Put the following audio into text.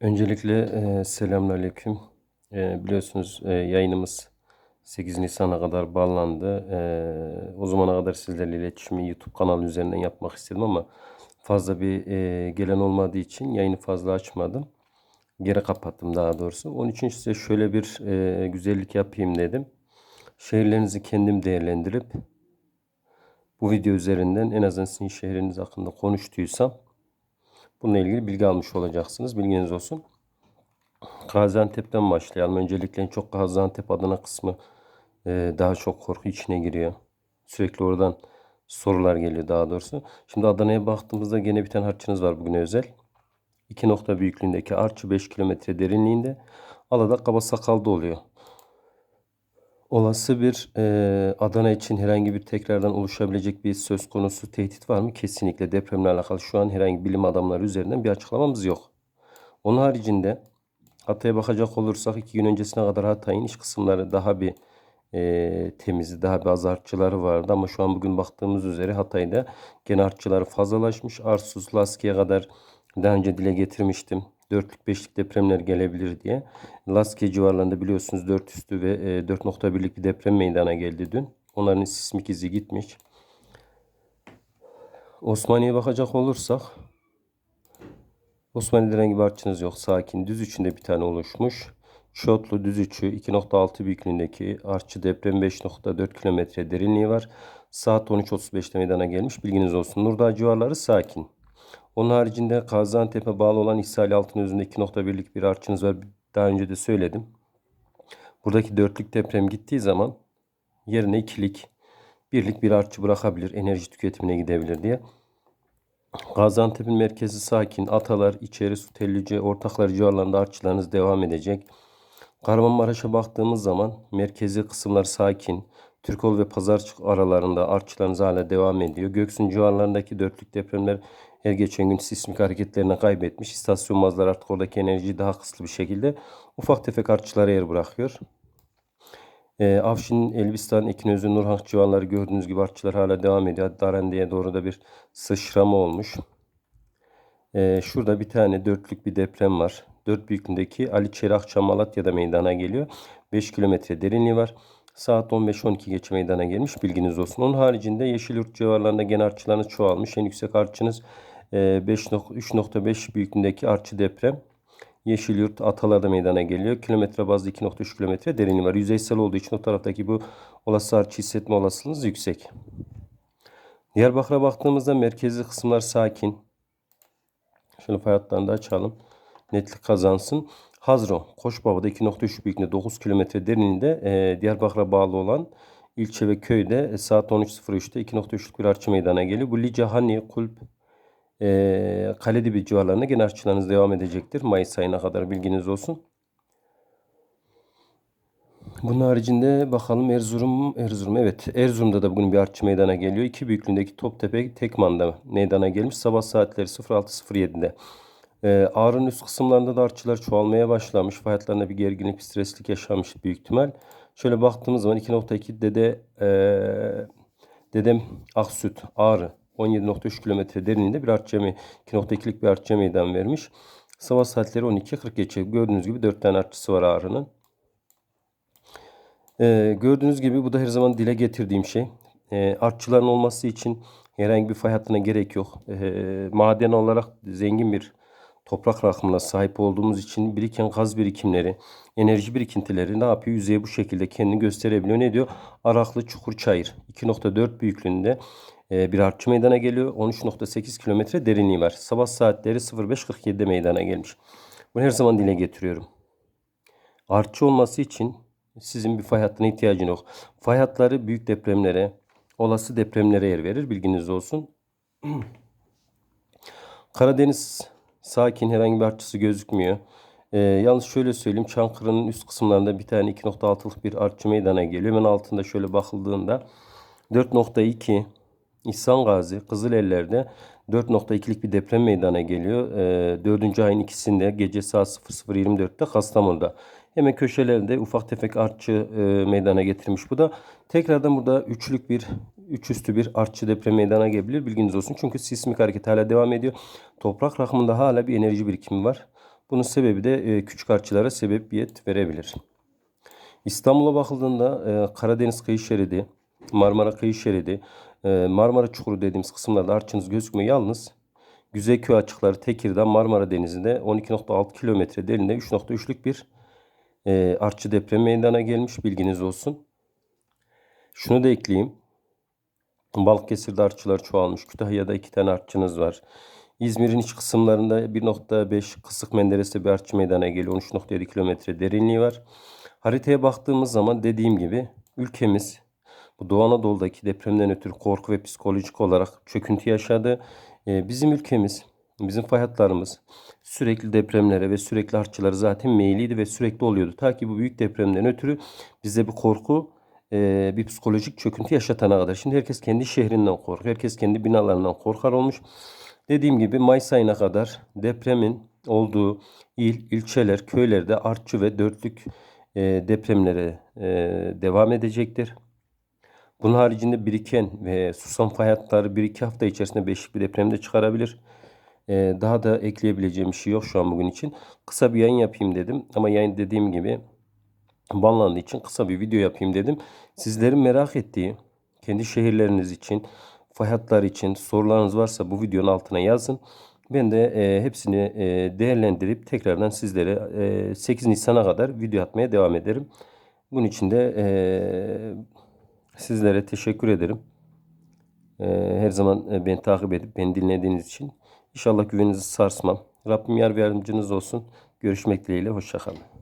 Öncelikle e, selamünaleyküm. E, biliyorsunuz e, yayınımız 8 Nisan'a kadar bağlandı. E, o zamana kadar sizlerle iletişimi YouTube kanalı üzerinden yapmak istedim ama fazla bir e, gelen olmadığı için yayını fazla açmadım. Geri kapattım daha doğrusu. Onun için size şöyle bir e, güzellik yapayım dedim. Şehirlerinizi kendim değerlendirip bu video üzerinden en azından sizin şehriniz hakkında konuştuysam bununla ilgili bilgi almış olacaksınız. Bilginiz olsun. Gaziantep'ten başlayalım. Öncelikle çok Gaziantep Adana kısmı e, daha çok korku içine giriyor. Sürekli oradan sorular geliyor daha doğrusu. Şimdi Adana'ya baktığımızda gene bir tane harçınız var bugün özel. 2 nokta büyüklüğündeki arçı 5 kilometre derinliğinde. Alada kaba sakalda oluyor. Olası bir e, Adana için herhangi bir tekrardan oluşabilecek bir söz konusu tehdit var mı? Kesinlikle depremle alakalı şu an herhangi bilim adamları üzerinden bir açıklamamız yok. Onun haricinde Hatay'a bakacak olursak iki gün öncesine kadar Hatay'ın iç kısımları daha bir e, temizdi, daha bir az artçıları vardı ama şu an bugün baktığımız üzere Hatay'da gene artçıları fazlalaşmış. Arsuz, Laski'ye kadar daha önce dile getirmiştim. Dörtlük beşlik depremler gelebilir diye. Laski civarlarında biliyorsunuz 4 üstü ve e, 4.1'lik bir deprem meydana geldi dün. Onların sismik izi gitmiş. Osmaniye'ye bakacak olursak Osmaniye'de herhangi bir yok. Sakin. Düz üçünde bir tane oluşmuş. Şotlu düz üçü 2.6 büyüklüğündeki artçı deprem 5.4 kilometre derinliği var. Saat 13.35'te meydana gelmiş. Bilginiz olsun. Nurdağ civarları sakin. Onun haricinde Gaziantep'e bağlı olan İhsali Altınözü'nde 2.1'lik bir artçınız var. Daha önce de söyledim. Buradaki dörtlük deprem gittiği zaman yerine ikilik, birlik bir artçı bırakabilir. Enerji tüketimine gidebilir diye. Gaziantep'in merkezi sakin. Atalar, içeri su tellici, ortaklar civarlarında artçılarınız devam edecek. Kahramanmaraş'a baktığımız zaman merkezi kısımlar sakin. Türkol ve Pazarcık aralarında artçılarınız hala devam ediyor. Göksun civarlarındaki dörtlük depremler her geçen gün sismik hareketlerine kaybetmiş. İstasyon bazılar artık oradaki enerjiyi daha kısıtlı bir şekilde ufak tefek artçılara yer bırakıyor. E, Afşin, Elbistan, Ekinözü, Nurhank civarları gördüğünüz gibi artçılar hala devam ediyor. Hatta doğru da bir sıçrama olmuş. E, şurada bir tane dörtlük bir deprem var. Dört büyüklüğündeki Ali Çerakça Malatya'da meydana geliyor. 5 kilometre derinliği var. Saat 15-12 geçe meydana gelmiş bilginiz olsun. Onun haricinde Yeşilyurt civarlarında gene artçılarınız çoğalmış. En yüksek artçınız 3.5 büyüklüğündeki artçı deprem. Yeşilyurt Atalar'da meydana geliyor. Kilometre bazlı 2.3 kilometre derinliği var. Yüzeysel olduğu için o taraftaki bu olası artçı hissetme olasılığınız yüksek. Diyarbakır'a baktığımızda merkezi kısımlar sakin. Şöyle fay hatlarını da açalım. Netlik kazansın. Hazro, Koçbaba'da 2.3 büyüklüğünde 9 kilometre derinliğinde e, Diyarbakır'a bağlı olan ilçe ve köyde e, saat 13.03'te 2.3'lük bir artçı meydana geliyor. Bu Licahani, Kulp, e, Kaledibi civarlarında gene artçılarınız devam edecektir. Mayıs ayına kadar bilginiz olsun. Bunun haricinde bakalım Erzurum, Erzurum evet Erzurum'da da bugün bir artçı meydana geliyor. İki büyüklüğündeki Toptepe Tekman'da meydana gelmiş. Sabah saatleri 06.07'de. Ee, Ağrı'nın üst kısımlarında da artçılar çoğalmaya başlamış. Fayatlarında bir gerginlik, bir streslik yaşamış büyük ihtimal. Şöyle baktığımız zaman 2.2 Dede e, Dedem Aksüt, Ağrı 17.3 kilometre derinliğinde bir artçı 2.2'lik bir artçı meydan vermiş. Sabah saatleri 12.40 geçiyor. Gördüğünüz gibi 4 tane artçısı var Ağrı'nın. Ee, gördüğünüz gibi bu da her zaman dile getirdiğim şey. Ee, artçıların olması için herhangi bir fay hattına gerek yok. Ee, maden olarak zengin bir toprak rakımına sahip olduğumuz için biriken gaz birikimleri, enerji birikintileri ne yapıyor? Yüzeye bu şekilde kendini gösterebiliyor. Ne diyor? Araklı Çukur Çayır 2.4 büyüklüğünde bir artçı meydana geliyor. 13.8 kilometre derinliği var. Sabah saatleri 05.47'de meydana gelmiş. Bunu her zaman dile getiriyorum. Artçı olması için sizin bir fay hattına ihtiyacın yok. Fay hatları büyük depremlere, olası depremlere yer verir. Bilginiz olsun. Karadeniz sakin herhangi bir artçısı gözükmüyor. Ee, yalnız şöyle söyleyeyim Çankırı'nın üst kısımlarında bir tane 2.6'lık bir artçı meydana geliyor. Hemen altında şöyle bakıldığında 4.2 İhsan Gazi Kızıleller'de 4.2'lik bir deprem meydana geliyor. E, 4. ayın ikisinde gece saat 00.24'te Kastamonu'da. Hemen köşelerinde ufak tefek artçı e, meydana getirmiş. Bu da tekrardan burada üçlük bir üç üstü bir artçı deprem meydana gelebilir. Bilginiz olsun. Çünkü sismik hareket hala devam ediyor. Toprak rakımında hala bir enerji birikimi var. Bunun sebebi de e, küçük artçılara sebebiyet verebilir. İstanbul'a bakıldığında e, Karadeniz kıyı şeridi, Marmara kıyı şeridi, Marmara çukuru dediğimiz kısımlarda artçınız gözükmüyor. Yalnız Güzeyköy açıkları Tekirdağ Marmara Denizi'nde 12.6 kilometre derinliğinde 3.3'lük bir e, artçı deprem meydana gelmiş. Bilginiz olsun. Şunu da ekleyeyim. Balıkesir'de artçılar çoğalmış. Kütahya'da iki tane artçınız var. İzmir'in iç kısımlarında 1.5 Kısık Menderes'te bir artçı meydana geliyor. 13.7 kilometre derinliği var. Haritaya baktığımız zaman dediğim gibi ülkemiz bu Doğu Anadolu'daki depremden ötürü korku ve psikolojik olarak çöküntü yaşadı. Ee, bizim ülkemiz, bizim fay sürekli depremlere ve sürekli artçılara zaten meyilliydi ve sürekli oluyordu. Ta ki bu büyük depremden ötürü bize bir korku, e, bir psikolojik çöküntü yaşatana kadar. Şimdi herkes kendi şehrinden korkuyor. Herkes kendi binalarından korkar olmuş. Dediğim gibi Mayıs ayına kadar depremin olduğu il, ilçeler, köylerde artçı ve dörtlük e, depremlere e, devam edecektir. Bunun haricinde biriken ve susam fay hatları 1-2 hafta içerisinde beşik bir depremde çıkarabilir. Ee, daha da ekleyebileceğim bir şey yok şu an bugün için. Kısa bir yayın yapayım dedim. Ama yayın dediğim gibi banlandığı için kısa bir video yapayım dedim. Sizlerin merak ettiği kendi şehirleriniz için, fay hatları için sorularınız varsa bu videonun altına yazın. Ben de e, hepsini e, değerlendirip tekrardan sizlere e, 8 Nisan'a kadar video atmaya devam ederim. Bunun için de e, sizlere teşekkür ederim. E, her zaman e, beni takip edip beni dinlediğiniz için. İnşallah güveninizi sarsmam. Rabbim yar ve yardımcınız olsun. Görüşmek dileğiyle. Hoşçakalın.